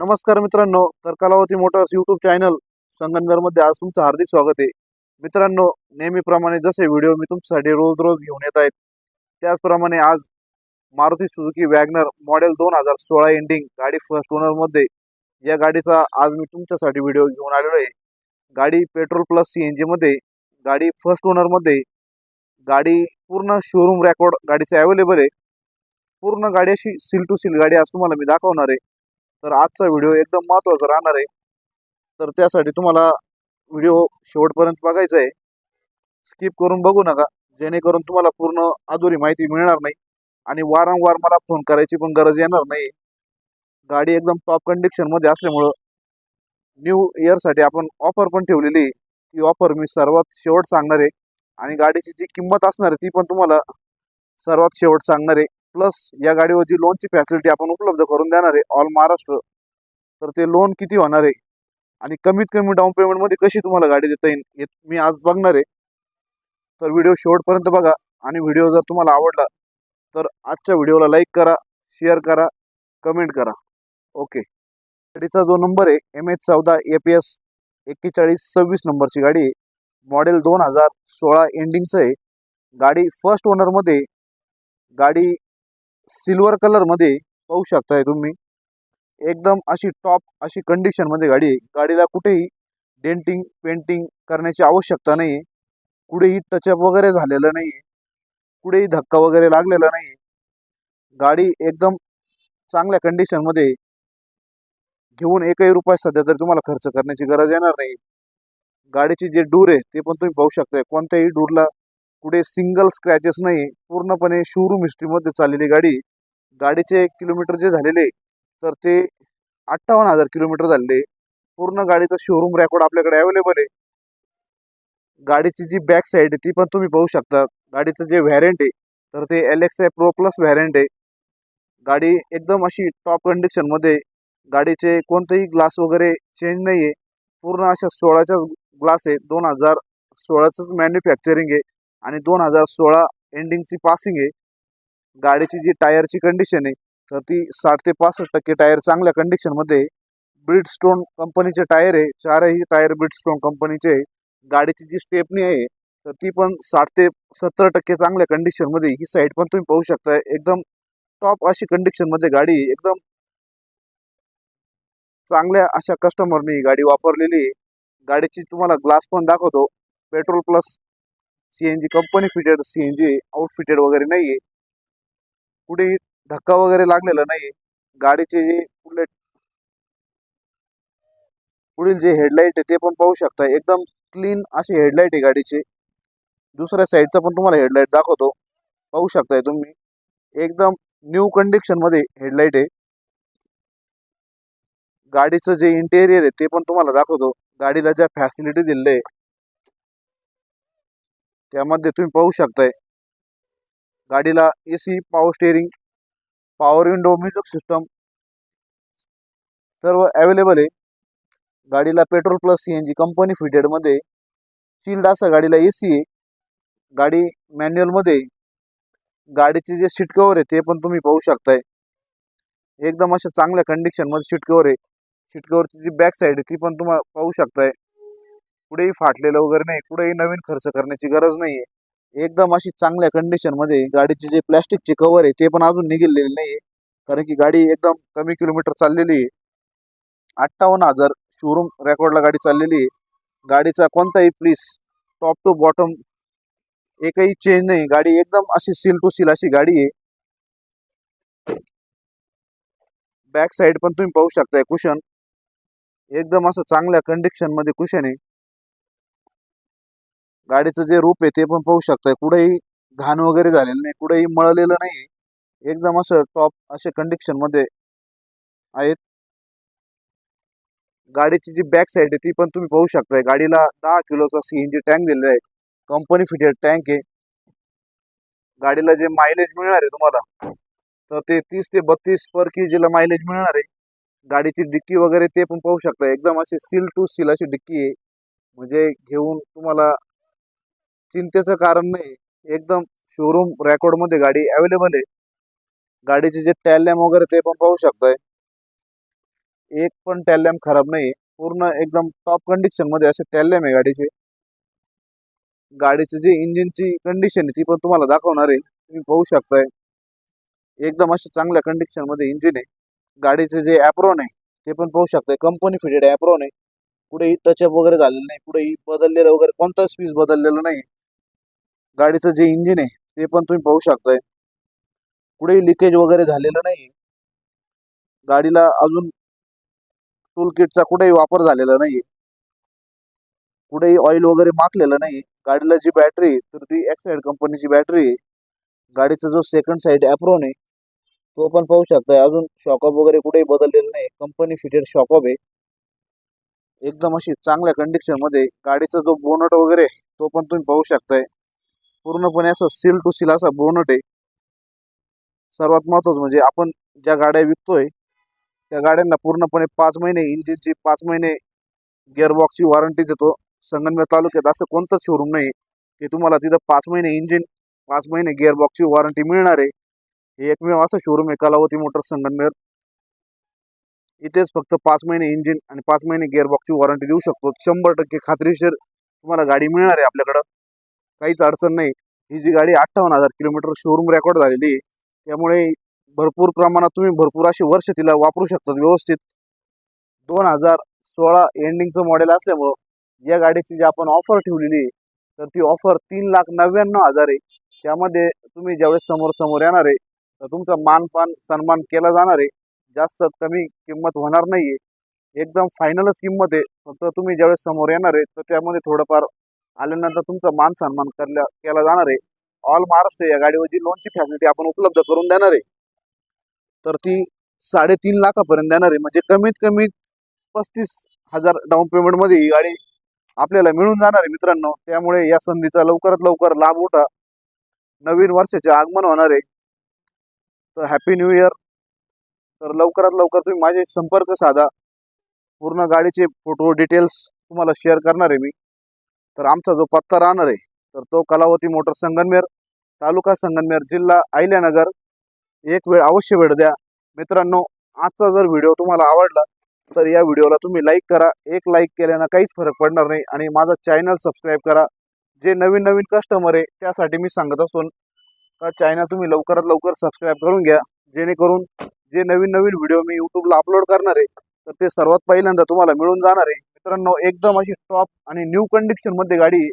नमस्कार मित्रांनो तर कलावती मोटर्स यूट्यूब चॅनल संगमनेरमध्ये आज तुमचं हार्दिक स्वागत आहे. मित्रांनो नेहमीप्रमाणे जसे व्हिडिओ मी तुमच्यासाठी रोज रोज घेऊन येत आहेत त्याचप्रमाणे आज मारुती सुझुकी वॅगनर मॉडेल दोन हजार सोळा एंडिंग गाडी फर्स्ट ओनरमध्ये या गाडीचा आज मी तुमच्यासाठी व्हिडिओ घेऊन आलेलो आहे. गाडी पेट्रोल प्लस सी एन जीमध्ये गाडी फर्स्ट ओनरमध्ये गाडी पूर्ण शोरूम रेकॉर्ड गाडीचं अवेलेबल आहे. पूर्ण गाडी अशी सील टू सील गाडी आज तुम्हाला मी दाखवणार आहे. तर आजचा व्हिडिओ एकदम महत्त्वाचा राहणार आहे. तर त्यासाठी तुम्हाला व्हिडिओ शेवटपर्यंत बघायचा आहे. स्किप करून बघू नका. जेणेकरून तुम्हाला पूर्ण अधुरी माहिती मिळणार नाही. आणि वारंवार मला फोन करायची पण गरज येणार नाही. गाडी एकदम टॉप कंडिशनमध्ये असल्यामुळं न्यू इयरसाठी आपण ऑफर पण ठेवलेली आहे. ती ऑफर मी सर्वात शेवट सांगणार आहे. आणि गाडीची जी किंमत असणार आहे ती पण तुम्हाला सर्वात शेवट सांगणार आहे. प्लस या गाडीवर जी लोनची फॅसिलिटी आपण उपलब्ध करून देणार आहे ऑल महाराष्ट्र तर ते लोन किती होणार आहे? आणि कमीत कमी डाऊन पेमेंटमध्ये कशी तुम्हाला गाडी देता येईल हे मी आज बघणार आहे. तर व्हिडिओ शेवटपर्यंत बघा आणि व्हिडिओ जर तुम्हाला आवडला तर आजच्या व्हिडिओला लाईक करा शेअर करा कमेंट करा. ओके गाडीचा जो नंबर आहे एम एच चौदा ए पी एस एक्केचाळीस सव्वीस नंबरची गाडी आहे. मॉडेल दोन हजार सोळा एंडिंगचं आहे. गाडी फर्स्ट ओनरमध्ये गाडी सिल्वर कलरमध्ये पाहू शकताय तुम्ही. एकदम अशी टॉप अशी कंडिशनमध्ये गाडी आहे. गाडीला कुठेही डेंटिंग पेंटिंग करण्याची आवश्यकता नाही आहे कुठेही टचअप वगैरे झालेलं नाही आहे कुठेही धक्का वगैरे लागलेला नाही आहे गाडी एकदम चांगल्या कंडिशनमध्ये घेऊन एकही रुपया सध्या तरी तुम्हाला खर्च करण्याची गरज येणार नाही. गाडीची जे डूर आहे ते पण तुम्ही पाहू शकताय. कोणत्याही डूरला कुठे सिंगल स्क्रॅचेस नाही पूर्णपणे शोरूम हिस्ट्रीमध्ये चाललेली गाडी गाडीचे किलोमीटर जे झालेले तर ते अठ्ठावन्न हजार किलोमीटर झालेले. पूर्ण गाडीचं शोरूम रेकॉर्ड आपल्याकडे अवेलेबल आहे. गाडीची जी बॅक साईड आहे ती पण तुम्ही पाहू शकता. गाडीचं जे व्हॅरियंट आहे तर ते L X I pro plus variant आहे. गाडी एकदम अशी टॉप कंडिशनमध्ये गाडीचे कोणतेही ग्लास वगैरे चेंज नाही आहे पूर्ण अशा सोळाच्या ग्लास आहे. दोन हजार सोळाचंच मॅन्युफॅक्चरिंग आहे. आणि दोन हजार सोळा एंडिंगची पासिंग आहे. गाडीची जी टायरची कंडिशन आहे तर ती साठ ते पासष्ट टक्के टायर चांगल्या कंडिशनमध्ये ब्रिडस्टोन कंपनीचे टायर आहे चारही टायर ब्रिडस्टोन कंपनीचे आहे. गाडीची जी स्टेपनी आहे तर ती पण साठ ते सत्तर टक्के चांगल्या कंडिशनमध्ये ही साईड पण तुम्ही पाहू शकता एकदम टॉप अशी कंडिशनमध्ये गाडी एकदम चांगल्या अशा कस्टमरनी गाडी वापरलेली आहे. गाडीची तुम्हाला ग्लास पण दाखवतो. Petrol plus C N G company fitted C N G outfitted वगैरे नाही आहे कुठेही धक्का वगैरे लागलेला नाही गाडीचे जे पुढले पुढील जे हेडलाईट आहे ते पण पाहू शकता. एकदम क्लीन अशी हेडलाईट आहे गाडीचे. दुसऱ्या साईडचा पण तुम्हाला हेडलाईट दाखवतो. पाहू शकताय तुम्ही. एकदम न्यू कंडिशनमध्ये हेडलाईट आहे. गाडीचं जे इंटेरियर आहे ते पण तुम्हाला दाखवतो. गाडीला ज्या फॅसिलिटी दिलेल्या आहे त्यामध्ये तुम्ही पाहू शकताय. गाडीला A C power steering power window music system सर्व अवेलेबल आहे. गाडीला petrol plus C N G company फिटेडमध्ये चिल्ड असं गाडीला ए सी आहे. गाडी मॅन्युअलमध्ये गाडीचे जे सीट कवर आहे ते पण तुम्ही पाहू शकताय. एकदम अशा चांगल्या कंडिशनमध्ये सीट कवर आहे. सीट कवरची जी बॅक साईड आहे ती पण तुम्हाला पाहू शकताय. कुठेही फाटलेलं वगैरे नाही कुठेही नवीन खर्च करण्याची गरज नाही आहे एकदम अशी चांगल्या कंडिशनमध्ये गाडीचे जे प्लॅस्टिकचे कवर आहे ते पण अजून निघलेले नाही आहे कारण की गाडी एकदम कमी किलोमीटर चाललेली आहे. अठ्ठावन्न हजार शोरूम रेकॉर्डला गाडी चाललेली आहे. गाडीचा कोणताही प्लीज टॉप टू बॉटम एकही चेंज नाही. गाडी एकदम अशी सील टू सील अशी गाडी आहे. बॅक साईड पण तुम्ही पाहू शकताय कुशन एकदम असं चांगल्या कंडिशनमध्ये कुशन आहे. गाडीचं जे रूप आहे ते पण पाहू शकताय. कुठेही घाण वगैरे झालेलं नाही कुठेही मळलेलं नाही. एकदम असं टॉप असे कंडिशनमध्ये आहेत. गाडीची जी बॅक साईड आहे ती पण तुम्ही पाहू शकताय. गाडीला दहा किलोचा सीएनजी टँक दिलेला आहे. कंपनी फिटेड टँक आहे. गाडीला जे मायलेज मिळणार आहे तुम्हाला तर ते तीस ते बत्तीस पर केजीला मायलेज मिळणार आहे. गाडीची डिक्की वगैरे ते पण पाहू शकता एकदम अशी सील टू सील अशी डिक्की आहे. म्हणजे घेऊन तुम्हाला चिंतेचं कारण नाही. एकदम शोरूम रेकॉर्डमध्ये गाडी अवेलेबल आहे. गाडीचे जे टॅल लॅम्प वगैरे ते पण पाहू शकताय. एक पण टॅलॅम खराब नाही पूर्ण एकदम टॉप कंडिशनमध्ये असे टॅलॅम आहे गाडीचे. गाडीचे जे इंजिनची कंडिशन आहे ती पण तुम्हाला दाखवणार आहे. तुम्ही पाहू शकताय. एकदम असे चांगल्या कंडिशनमध्ये इंजिन आहे. गाडीचे जे ॲप्रॉन आहे ते पण पाहू शकताय. कंपनी फिटेड ॲप्रॉन आहे. कुठेही टचअप वगैरे झालेलं नाही. कुठेही बदललेलं वगैरे कोणताच पीस बदललेला नाही गाडीचं जे इंजिन आहे ते पण तुम्ही पाहू शकताय. कुठेही लिकेज वगैरे झालेलं नाही गाडीला अजून टूल किटचा कुठेही वापर झालेला नाही कुठेही ऑइल वगैरे माकलेलं नाही गाडीला जी बॅटरी तर ती एक्साईड कंपनीची बॅटरी आहे. गाडीचा जो सेकंड साईड ॲप्रोन आहे तो पण पाहू शकताय. अजून शॉकअप वगैरे कुठेही बदललेलं नाही कंपनी फिटेड शॉकअप आहे. एकदम अशी चांगल्या कंडिशनमध्ये गाडीचा जो बोनट वगैरे तो पण तुम्ही पाहू शकताय. पूर्णपणे असं सील टू सील असा बोनट आहे. सर्वात महत्वाचं म्हणजे आपण ज्या गाड्या विकतोय त्या गाड्यांना पूर्णपणे पाच महिने इंजिनची पाच महिने गिअरबॉक्सची वॉरंटी देतो. संगमनेर तालुक्यात असं कोणतंच शोरूम नाही की तुम्हाला तिथं पाच महिने इंजिन पाच महिने गिअरबॉक्सची वॉरंटी मिळणार आहे. हे एकमेव असं शोरूम आहे कलावती मोटर संगमनेर इथेच फक्त पाच महिने इंजिन आणि पाच महिने गिअरबॉक्सची वॉरंटी देऊ शकतो. शंभर टक्के खात्रीशीर तुम्हाला गाडी मिळणार आहे आपल्याकडं. काहीच अडचण नाही. ही जी गाडी अठ्ठावन्न हजार किलोमीटर शोरूम रेकॉर्ड झालेली आहे त्यामुळे भरपूर प्रमाणात तुम्ही भरपूर अशी वर्ष तिला वापरू शकतात व्यवस्थित. दोन हजार सोळा एंडिंगचं मॉडेल असल्यामुळं या गाडीची जी आपण ऑफर ठेवलेली आहे तर ती ऑफर तीन लाख नव्याण्णव हजार आहे. त्यामध्ये तुम्ही ज्यावेळेस समोर समोर येणार आहे तर तुमचा मानपान सन्मान केला जाणार आहे. जास्त कमी किंमत होणार नाही आहे एकदम फायनलच किंमत आहे. फक्त तुम्ही ज्यावेळेस समोर येणार आहे तर त्यामध्ये थोडंफार आल्यानंतर तुमचा मान सन्मान करल्या केला जाणार आहे. ऑल महाराष्ट्र या गाडीवर जी लोनची फॅसिलिटी आपण उपलब्ध करून देणार आहे. तर ती साडेतीन लाखापर्यंत देणार आहे. म्हणजे कमीत कमी पस्तीस हजार डाऊन पेमेंटमध्ये ही गाडी आपल्याला मिळून जाणार आहे मित्रांनो. त्यामुळे या संधीचा लवकरात लवकर लाभ उठा. नवीन वर्षाचे आगमन होणार आहे. तर हॅपी न्यू इयर तर लवकरात लवकर तुम्ही माझे संपर्क साधा. पूर्ण गाडीचे फोटो डिटेल्स तुम्हाला शेअर करणार आहे मी. तर आमचा जो पत्ता राहणार आहे तर तो कलावती मोटर संगनमेर तालुका संगनमेर जिल्हा अहिल्यानगर. एक वेळ अवश्य भेट द्या. मित्रांनो आजचा जर व्हिडिओ तुम्हाला आवडला तर या व्हिडिओला तुम्ही लाईक करा. एक लाईक केल्यानं काहीच फरक पडणार नाही आणि माझा चॅनल सबस्क्राईब करा. जे नवीन नवीन कस्टमर आहे त्यासाठी मी सांगत असून का चॅनल तुम्ही लवकरात लवकर सबस्क्राईब करून घ्या. जेणेकरून जे नवीन नवीन व्हिडिओ मी यूट्यूबला अपलोड करणार आहे तर ते सर्वात पहिल्यांदा तुम्हाला मिळून जाणार आहे. मित्रांनो एकदम अशी टॉप आणि न्यू कंडिशनमध्ये गाडी आहे.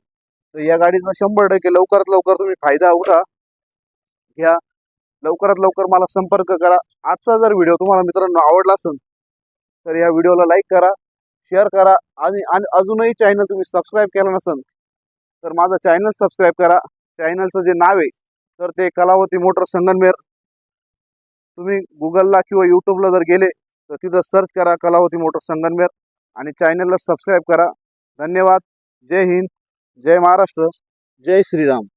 तर या गाडीचा शंभर टक्के लवकरात लवकर तुम्ही फायदा उठा. घ्या. लवकरात लवकर मला संपर्क करा. आजचा जर व्हिडिओ तुम्हाला मित्रांनो आवडला असेल तर या व्हिडिओला लाईक करा शेअर करा आणि आणि अजूनही चॅनल तुम्ही सबस्क्राईब केला नसेल तर माझं चॅनल सबस्क्राईब करा. चॅनलचं जे नाव आहे तर ते कलावती मोटर संगनमेर. तुम्ही गुगलला किंवा यूट्यूबला जर गेले तर तिथं सर्च करा कलावती मोटर संगनमेर आणि चॅनलला सबस्क्राईब करा. धन्यवाद. जय हिंद. जय महाराष्ट्र. जय श्रीराम.